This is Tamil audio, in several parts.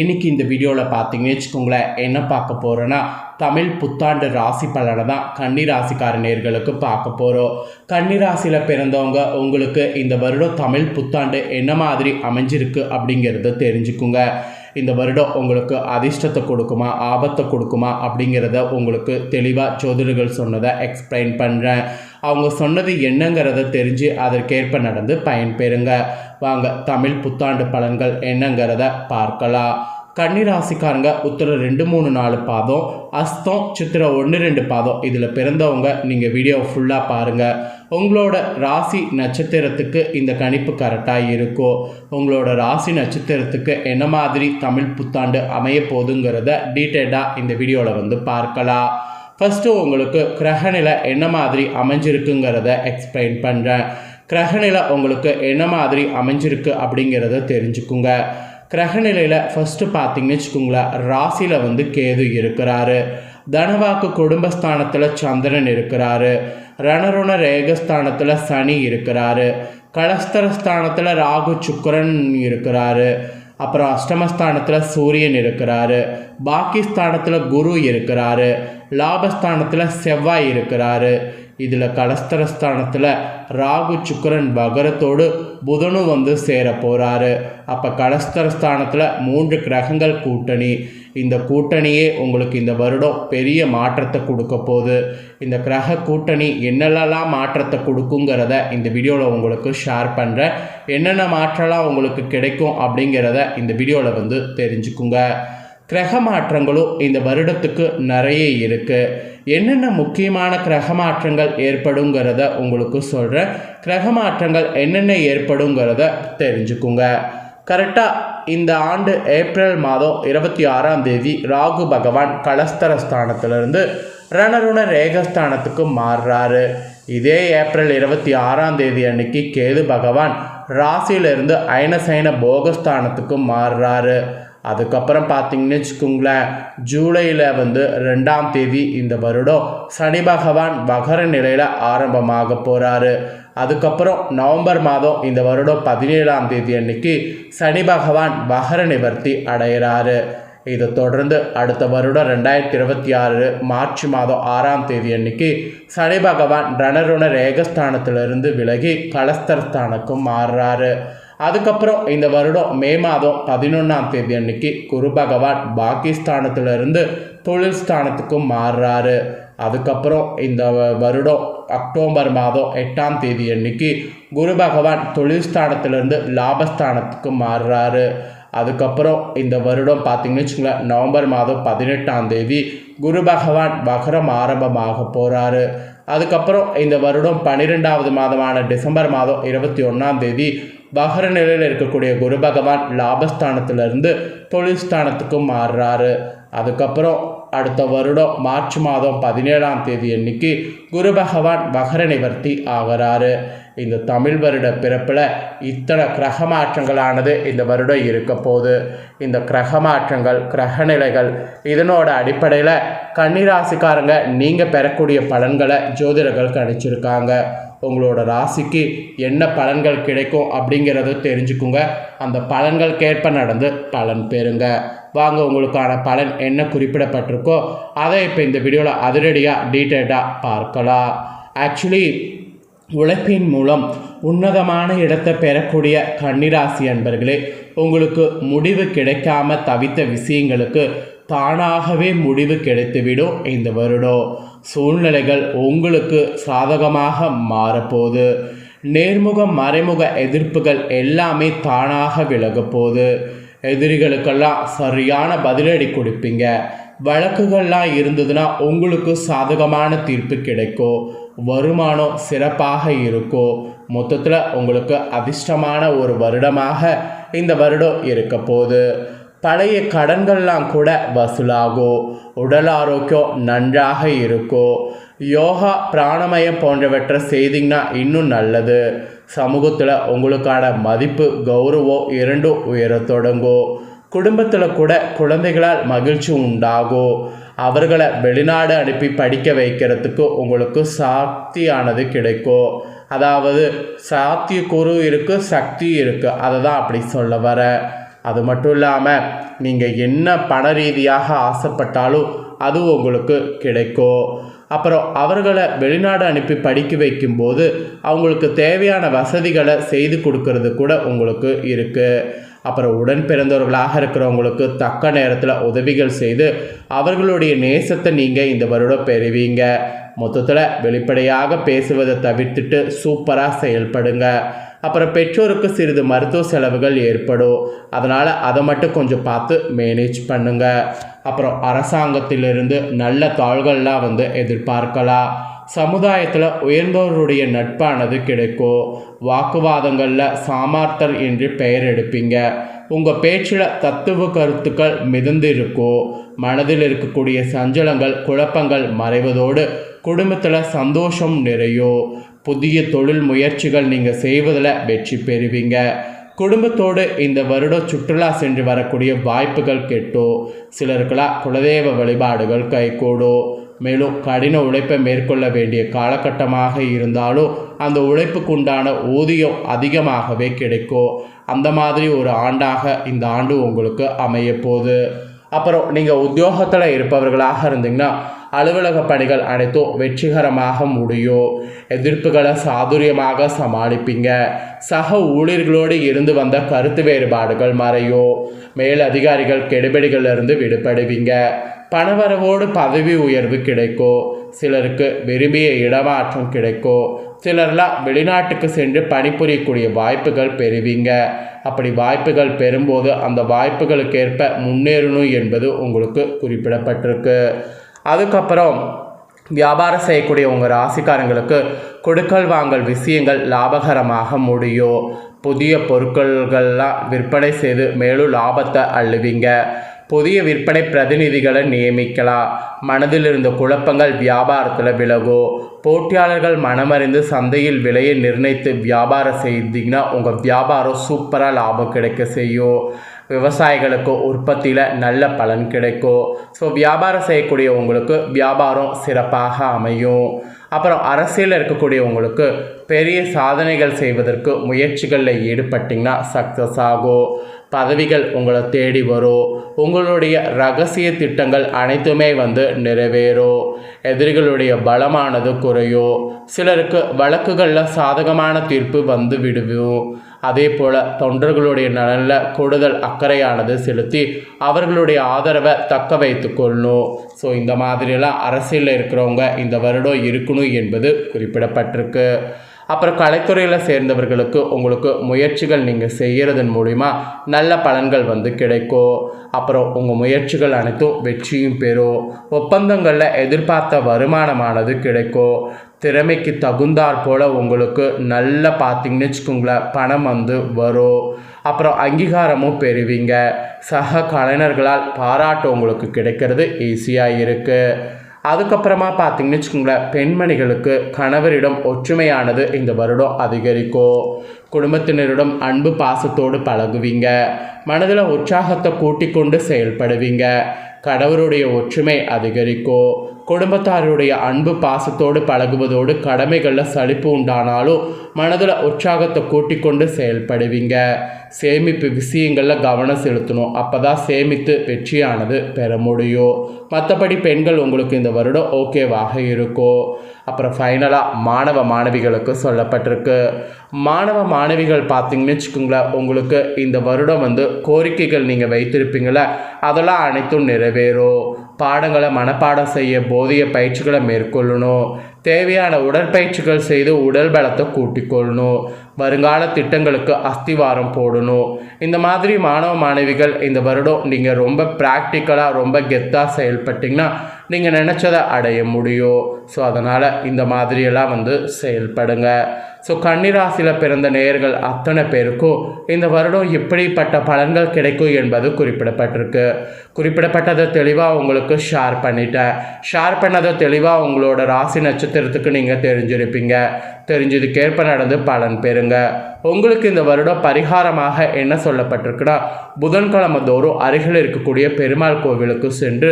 இன்றைக்கி இந்த வீடியோவில் பார்த்தீங்கன்னு வச்சுக்கோங்களேன் என்ன பார்க்க போகிறோன்னா தமிழ் புத்தாண்டு ராசி பலனை தான் கன்னி ராசிக்கார நேர்களுக்கு பார்க்க போகிறோம் கன்னி ராசியில் பிறந்தவங்க உங்களுக்கு இந்த வருடம் தமிழ் புத்தாண்டு என்ன மாதிரி அமைஞ்சிருக்கு அப்படிங்கிறத தெரிஞ்சுக்குங்க. இந்த வருடம் உங்களுக்கு அதிர்ஷ்டத்தை கொடுக்குமா ஆபத்தை கொடுக்குமா அப்படிங்கிறத உங்களுக்கு தெளிவாக ஜோதிடர்கள் சொன்னதை எக்ஸ்பிளைன் பண்ணுறேன் அவங்க சொன்னது என்னங்கிறத தெரிஞ்சு அதற்கேற்ப நடந்து பயன்பெறுங்க. வாங்க தமிழ் புத்தாண்டு பலன்கள் என்னங்கிறத பார்க்கலாம். கன்னிராசிக்காரங்க உத்தர ரெண்டு மூணு நாலு பாதம் அஸ்தம் சித்திரை ஒன்று ரெண்டு பாதம். இதில் பிறந்தவங்க நீங்கள் வீடியோ ஃபுல்லாக பாருங்கள் உங்களோட ராசி நட்சத்திரத்துக்கு இந்த கணிப்பு கரெக்டாக இருக்கோ? உங்களோட ராசி நட்சத்திரத்துக்கு என்ன மாதிரி தமிழ் புத்தாண்டு அமைய போதுங்கிறத டீட்டெயிலாக இந்த வீடியோவில் வந்து பார்க்கலாம். ஃபஸ்ட்டு உங்களுக்கு கிரகநிலை என்ன மாதிரி அமைஞ்சிருக்குங்கிறத எக்ஸ்பிளைன் பண்ணுறேன் கிரகநிலை உங்களுக்கு என்ன மாதிரி அமைஞ்சிருக்கு அப்படிங்கிறத தெரிஞ்சுக்குங்க. கிரகநிலையில் ஃபஸ்ட்டு பார்த்தீங்கன்னு வச்சுக்கோங்களேன் ராசியில் வந்து கேது இருக்கிறாரு. தனவாக்கு குடும்பஸ்தானத்தில் சந்திரன் இருக்கிறாரு. ரணருண ரேகஸ்தானத்தில் சனி இருக்கிறாரு. கலஸ்தரஸ்தானத்தில் ராகு சுக்கரன் இருக்கிறாரு. அப்புறம் அஷ்டமஸ்தானத்தில் சூரியன் இருக்கிறாரு. பாக்கிஸ்தானத்தில் குரு இருக்கிறாரு. லாபஸ்தானத்தில் செவ்வாய் இருக்கிறாரு. இதில் கலஸ்தரஸ்தானத்தில் ராகு சுக்கரன் வகரத்தோடு புதனும் வந்து சேர போகிறாரு அப்போ கடஸ்தரஸ்தானத்தில் மூன்று கிரகங்கள் கூட்டணி. இந்த கூட்டணியே உங்களுக்கு இந்த வருடம் பெரிய மாற்றத்தை கொடுக்க போகுது. இந்த கிரக கூட்டணி என்னெல்லாம் மாற்றத்தை கொடுக்குங்கிறத இந்த வீடியோவில் உங்களுக்கு ஷேர் பண்ணுறேன் என்னென்ன மாற்றலாம் உங்களுக்கு கிடைக்கும் அப்படிங்கிறத இந்த வீடியோவில் வந்து தெரிஞ்சுக்குங்க. கிரக மாற்றங்களும் இந்த வருடத்துக்கு நிறைய இருக்குது என்னென்ன முக்கியமான கிரக மாற்றங்கள் ஏற்படுங்கிறத உங்களுக்கு சொல்கிறேன் கிரக மாற்றங்கள் என்னென்ன ஏற்படுங்கிறத தெரிஞ்சுக்குங்க. கரெக்டாக இந்த ஆண்டு ஏப்ரல் மாதம் இருபத்தி ஆறாம் தேதி ராகு பகவான் கலஸ்தர ஸ்தானத்திலிருந்து ரணருண ரேகஸ்தானத்துக்கு மாறுறாரு. இதே ஏப்ரல் இருபத்தி ஆறாம் தேதி அன்னைக்கு கேது பகவான் ராசியிலிருந்து அயனசைன போகஸ்தானத்துக்கு மாறுறாரு. அதுக்கப்புறம் பார்த்தீங்கன்னு வச்சுக்கோங்களேன் ஜூலையில் வந்து ரெண்டாம் தேதி இந்த வருடம் சனி பகவான் வகர நிலையில் ஆரம்பமாக போகிறாரு அதுக்கப்புறம் நவம்பர் மாதம் இந்த வருடம் பதினேழாம் தேதி அன்னைக்கு சனி பகவான் வகர நிவர்த்தி அடைகிறாரு இதை தொடர்ந்து அடுத்த வருடம் ரெண்டாயிரத்தி இருபத்தி ஆறு மார்ச் மாதம் ஆறாம் தேதி அன்னைக்கு சனி பகவான் ரணருண ரேகஸ்தானத்திலிருந்து விலகி கலஸ்தரஸ்தானுக்கும் மாறுறாரு. அதுக்கப்புறம் இந்த வருடம் மே மாதம் பதினொன்றாம் தேதி அன்னைக்கு குரு பகவான் பாகிஸ்தானத்திலிருந்து தொழில் ஸ்தானத்துக்கும் மாறுறாரு. அதுக்கப்புறம் இந்த வருடம் அக்டோபர் மாதம் எட்டாம் தேதி அன்னைக்கு குரு பகவான் தொழில் ஸ்தானத்திலிருந்து லாபஸ்தானத்துக்கு மாறுறாரு. அதுக்கப்புறம் இந்த வருடம் பார்த்தீங்கன்னு வச்சுங்களேன் நவம்பர் மாதம் பதினெட்டாம் தேதி குரு பகவான் வகரம் ஆரம்பமாக போகிறாரு அதுக்கப்புறம் இந்த வருடம் பன்னிரெண்டாவது மாதமான டிசம்பர் மாதம் இருபத்தி ஒன்றாம் தேதி வகர நிலையில் இருக்கக்கூடிய குரு பகவான் லாபஸ்தானத்திலிருந்து தொழில் ஸ்தானத்துக்கும் மாறுறாரு. அதுக்கப்புறம் அடுத்த வருடம் மார்ச் மாதம் பதினேழாம் தேதி அன்னைக்கு குரு பகவான் வகர நிவர்த்தி ஆகிறாரு. இந்த தமிழ் வருட பிறப்பில் இத்தனை கிரக மாற்றங்களானது இந்த வருடம் இருக்க போது இந்த கிரக மாற்றங்கள் கிரக நிலைகள் இதனோட அடிப்படையில் கன்னிராசிக்காரங்க நீங்கள் பெறக்கூடிய பலன்களை ஜோதிடர்கள் கணிச்சிருக்காங்க உங்களோட ராசிக்கு என்ன பலன்கள் கிடைக்கும் அப்படிங்கிறத தெரிஞ்சுக்குங்க. அந்த பலன்களுக்கேற்ப நடந்து பலன் பெறுங்க. வாங்க உங்களுக்கான பலன் என்ன குறிப்பிடப்பட்டிருக்கோ அதை இப்போ இந்த வீடியோவில் அதிரடியாக டீட்டெயில்டாக பார்க்கலாம். ஆக்சுவலி உழைப்பின் மூலம் உன்னதமான இடத்தை பெறக்கூடிய கன்னிராசி அன்பர்களே உங்களுக்கு முடிவு கிடைக்காம தவித்த விஷயங்களுக்கு தானாகவே முடிவு கிடைத்துவிடும் இந்த வருடம் சூழ்நிலைகள் உங்களுக்கு சாதகமாக மாறப்போகுது. நேர்முக மறைமுக எதிர்ப்புகள் எல்லாமே தானாக விலகப்போகுது எதிரிகளுக்கெல்லாம் சரியான பதிலடி கொடுப்பீங்க. வழக்குகள்லாம் இருந்ததுன்னா உங்களுக்கு சாதகமான தீர்ப்பு கிடைக்கும் வருமானம் சிறப்பாக இருக்கும் மொத்தத்தில் உங்களுக்கு அதிர்ஷ்டமான ஒரு வருடமாக இந்த வருடம் இருக்க போகுது. பழைய கடன்கள்லாம் கூட வசூலாகும் உடல் ஆரோக்கியம் நன்றாக இருக்கும் யோகா பிராணமயம் போன்றவற்றை செய்திங்கன்னா இன்னும் நல்லது. சமூகத்தில் உங்களுக்கான மதிப்பு கௌரவம் இரண்டும் உயரத் தொடங்கும் குடும்பத்தில் கூட குழந்தைகளால் மகிழ்ச்சி உண்டாகும் அவர்களை வெளிநாடு அனுப்பி படிக்க வைக்கிறதுக்கு உங்களுக்கு சாத்தியானது கிடைக்கும் அதாவது சாத்தியக்கூறு இருக்குது சக்தி இருக்குது அதை தான் அப்படி சொல்ல வரேன் அது மட்டும் இல்லாமல் நீங்கள் என்ன பண ரீதியாக ஆசைப்பட்டாலும் அது உங்களுக்கு கிடைக்கும். அப்புறம் அவர்களை வெளிநாடு அனுப்பி படிக்க வைக்கும்போது அவங்களுக்கு தேவையான வசதிகளை செய்து கொடுக்கறது கூட உங்களுக்கு இருக்குது அப்புறம் உடன் பிறந்தவர்களாக இருக்கிறவங்களுக்கு தக்க நேரத்தில் உதவிகள் செய்து அவர்களுடைய நேசத்தை நீங்கள் இந்த வருடம் பெறுவீங்க. மொத்தத்தில் வெளிப்படையாக பேசுவதை தவிர்த்துட்டு சூப்பராக செயல்படுங்க. அப்புறம் பெற்றோருக்கு சிறிது மருத்துவ செலவுகள் ஏற்படும். அதனால் அதை மட்டும் கொஞ்சம் பார்த்து மேனேஜ் பண்ணுங்கள் அப்புறம் அரசாங்கத்திலிருந்து நல்ல தாள்கள்லாம் வந்து எதிர்பார்க்கலாம். சமுதாயத்தில் உயர்ந்தவருடைய நட்பானது கிடைக்கும். வாக்குவாதங்களில் சாமார்த்தர் என்று பெயர் எடுப்பீங்க. உங்கள் பேச்சில் தத்துவ கருத்துக்கள் மிதந்து இருக்கும் மனதில் இருக்கக்கூடிய சஞ்சலங்கள் குழப்பங்கள் மறைவதோடு குடும்பத்தில் சந்தோஷம் நிறையும். புதிய தொழில் முயற்சிகள் நீங்கள் செய்வதில் வெற்றி பெறுவீங்க. குடும்பத்தோடு இந்த வருடம் சுற்றுலா சென்று வரக்கூடிய வாய்ப்புகள் கெட்டோ சிலருக்கெல்லாம் குலதெய்வ வழிபாடுகள் கைகூடும். மேலும் கடின உழைப்பை மேற்கொள்ள வேண்டிய காலகட்டமாக இருந்தாலும் அந்த உழைப்புக்கு உண்டான ஊதியம் அதிகமாகவே கிடைக்கும். அந்த மாதிரி ஒரு ஆண்டாக இந்த ஆண்டு உங்களுக்கு அமைய போகுது அப்புறம் நீங்கள் உத்தியோகத்தில் இருப்பவர்களாக இருந்தீங்கன்னா அலுவலக பணிகள் அனைத்தும் வெற்றிகரமாக முடியும். எதிர்ப்புகளை சாதுரியமாக சமாளிப்பீங்க. சக ஊழியர்களோடு இருந்து வந்த கருத்து வேறுபாடுகள் மறையும். மேல் அதிகாரிகள் கெடுபிடிகளிலிருந்து விடுபடுவீங்க. பணவரவோடு பதவி உயர்வு கிடைக்கும். சிலருக்கு விரும்பிய இடமாற்றம் கிடைக்கும். சிலர்லாம் வெளிநாட்டுக்கு சென்று பணிபுரியக்கூடிய வாய்ப்புகள் பெறுவீங்க. அப்படி வாய்ப்புகள் பெறும்போது அந்த வாய்ப்புகளுக்கேற்ப முன்னேறணும் என்பது உங்களுக்கு குறிப்பிடப்பட்டிருக்கு. அதுக்கப்புறம் வியாபாரம் செய்யக்கூடிய உங்கள் ராசிக்காரங்களுக்கு கொடுக்கல் வாங்கல் விஷயங்கள் லாபகரமாக முடியும் புதிய பொருட்கள்கள்லாம் விற்பனை செய்து மேலும் லாபத்தை அள்ளுவீங்க. புதிய விற்பனை பிரதிநிதிகளை நியமிக்கலாம். மனதில் இருந்த குழப்பங்கள் வியாபாரத்தில் விலகும் போட்டியாளர்கள் மனமறிந்து சந்தையில் விலையை நிர்ணயித்து வியாபாரம் செய்தீங்கன்னா உங்கள் வியாபாரம் சூப்பராக லாபம் கிடைக்க செய்யும். விவசாயிகளுக்கு உற்பத்தியில் நல்ல பலன் கிடைக்கும். ஸோ வியாபாரம் செய்யக்கூடியவங்களுக்கு வியாபாரம் சிறப்பாக அமையும். அப்புறம் அரசியலில் இருக்கக்கூடியவங்களுக்கு பெரிய சாதனைகள் செய்வதற்கு முயற்சிகளில் ஈடுபட்டிங்கன்னா சக்ஸஸ் ஆகும். பதவிகள் உங்களை தேடி வரும். உங்களுடைய ரகசிய திட்டங்கள் அனைத்துமே வந்து நிறைவேறும். எதிரிகளுடைய பலமானது குறையும். சிலருக்கு வழக்குகளில் சாதகமான தீர்ப்பு வந்து விடுவோம் அதே போல் தொண்டர்களுடைய நலனில் கூடுதல் அக்கறையானது செலுத்தி அவர்களுடைய ஆதரவை தக்க வைத்து கொள்ளணும் ஸோ இந்த மாதிரியெல்லாம் அரசியலில் இருக்கிறவங்க இந்த வருடம் இருக்கணும் என்பது குறிப்பிடப்பட்டிருக்கு. அப்புறம் கலைத்துறையில் சேர்ந்தவர்களுக்கு உங்களுக்கு முயற்சிகள் நீங்கள் செய்கிறதன் மூலிமா நல்ல பலன்கள் வந்து கிடைக்கும் அப்புறம் உங்கள் முயற்சிகள் அனைத்தும் வெற்றியும் பெறும் ஒப்பந்தங்களில் எதிர்பார்த்த வருமானமானது கிடைக்கும் திறமைக்கு தகுந்தாற் போல் உங்களுக்கு நல்ல பார்த்தீங்கன்னு வச்சுக்கோங்களேன் பணம் வந்து வரும் அப்புறம் அங்கீகாரமும் பெறுவீங்க. சக கலைஞர்களால் பாராட்டு உங்களுக்கு கிடைக்கிறது ஈஸியாக இருக்குது அதுக்கப்புறமா பார்த்தீங்கன்னு வச்சுக்கோங்களேன் பெண்மணிகளுக்கு கணவரிடம் ஒற்றுமையானது இந்த வருடம் அதிகரிக்கும். குடும்பத்தினரிடம் அன்பு பாசத்தோடு பழகுவீங்க. மனதில் உற்சாகத்தை கூட்டிக் கொண்டு செயல்படுவீங்க. கடவுளுடைய ஒற்றுமை அதிகரிக்கும். குடும்பத்தாருடைய அன்பு பாசத்தோடு பழகுவதோடு கடமைகளில் சலிப்பு உண்டானாலும் மனதில் உற்சாகத்தை கூட்டிக் கொண்டு செயல்படுவீங்க. சேமிப்பு விஷயங்களில் கவனம் செலுத்தணும். அப்போ தான் சேமித்து வெற்றியானது பெற முடியும். மற்றபடி பெண்கள் உங்களுக்கு இந்த வருடம் ஓகேவாக இருக்கும். அப்புறம் ஃபைனலாக மாணவ மாணவிகளுக்கு சொல்லப்பட்டிருக்கு. மாணவ மாணவிகள் பார்த்தீங்கன்னு வச்சுக்கோங்களேன் உங்களுக்கு இந்த வருடம் வந்து கோரிக்கைகள் நீங்கள் வைத்திருப்பீங்கள அதெல்லாம் அனைத்தும் நிறைவேறும். பாடங்களை மனப்பாடம் செய்ய போதிய பயிற்சிகளை மேற்கொள்ளணும். தேவையான உடற்பயிற்சிகள் செய்து உடல் பலத்தை கூட்டிக்கொள்ளணும் வருங்கால திட்டங்களுக்கு அஸ்திவாரம் போடணும். இந்த மாதிரி மாணவ மாணவிகள் இந்த வருடம் நீங்கள் ரொம்ப ப்ராக்டிக்கலாக ரொம்ப கெத்தாக செயல்பட்டிங்கன்னா நீங்கள் நினச்சதை அடைய முடியும். ஸோ அதனால் இந்த மாதிரியெல்லாம் வந்து செயல்படுங்க. ஸோ கன்னிராசியில் பிறந்த நேயர்கள் அத்தனை பேருக்கும் இந்த வருடம் இப்படிப்பட்ட பலன்கள் கிடைக்கும் என்பது குறிப்பிடப்பட்டிருக்கு. குறிப்பிடப்பட்டதை தெளிவாக உங்களுக்கு ஷேர் பண்ணிட்டேன். ஷேர் பண்ணதை தெளிவாக உங்களோட ராசி நட்சத்திரத்துக்கு நீங்கள் தெரிஞ்சிருப்பீங்க. தெரிஞ்சதுக்கேற்ப நடந்து பலன் பெறுங்க. உங்களுக்கு இந்த வருடம் பரிகாரமாக என்ன சொல்லப்பட்டிருக்குன்னா புதன்கிழமை தோறும் அருகில் இருக்கக்கூடிய பெருமாள் கோவிலுக்கு சென்று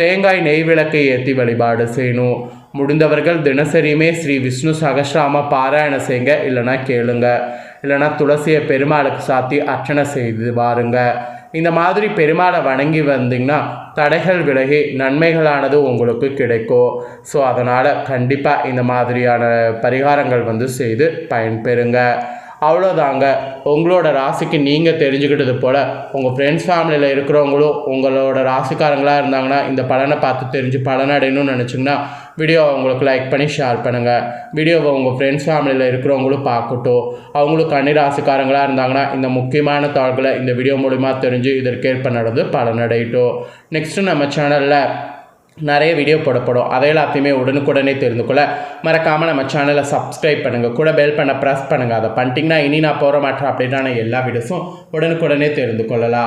தேங்காய் நெய் விளக்கை ஏற்றி வழிபாடு செய்யணும். முடிந்தவர்கள் தினசரியுமே ஸ்ரீ விஷ்ணு சகசிராம பாராயணம் செய்யுங்க இல்லைனா கேளுங்க. இல்லைனா துளசியை பெருமாளுக்கு சாத்தி அர்ச்சனை செய்து வாருங்க. இந்த மாதிரி பெருமாளை வணங்கி வந்தீங்கன்னா தடைகள் விலகி நன்மைகளானது உங்களுக்கு கிடைக்கும். ஸோ அதனால் கண்டிப்பாக இந்த மாதிரியான பரிகாரங்கள் வந்து செய்து பயன்பெறுங்க. அவ்வளோதாங்க. உங்களோட ராசிக்கு நீங்கள் தெரிஞ்சுக்கிட்டது போல் உங்கள் ஃப்ரெண்ட்ஸ் ஃபேமிலியில் இருக்கிறவங்களும் உங்களோட ராசிக்காரங்களாக இருந்தாங்கன்னா இந்த பலனை பார்த்து தெரிஞ்சு பலனடையணும்னு நினச்சிங்கன்னா வீடியோவை உங்களுக்கு லைக் பண்ணி ஷேர் பண்ணுங்கள் வீடியோவை உங்கள் ஃப்ரெண்ட்ஸ் ஃபேமிலியில் இருக்கிறவங்களும் பார்க்கட்டும். அவங்களும் கன்னிராசிக்காரங்களாக இருந்தாங்கன்னா இந்த முக்கியமான தாள்களை இந்த வீடியோ மூலிமா தெரிஞ்சு இதற்கேற்ப நடந்து பலனடையட்டும். நெக்ஸ்ட்டு நம்ம சேனலில் நிறைய வீடியோ போடப்படும். அதை எல்லாத்தையுமே உடனுக்குடனே தெரிந்து கொள்ள மறக்காமல் நம்ம சேனலை சப்ஸ்கிரைப் பண்ணுங்கள் கூட பெல் பண்ண ப்ரெஸ் பண்ணுங்கள் அதை பண்ணிட்டிங்கன்னா இனி நான் போகிற மாட்டேன் அப்படின்னா எல்லா வீடியோஸும் உடனுக்குடனே தெரிந்து கொள்ளலாம்.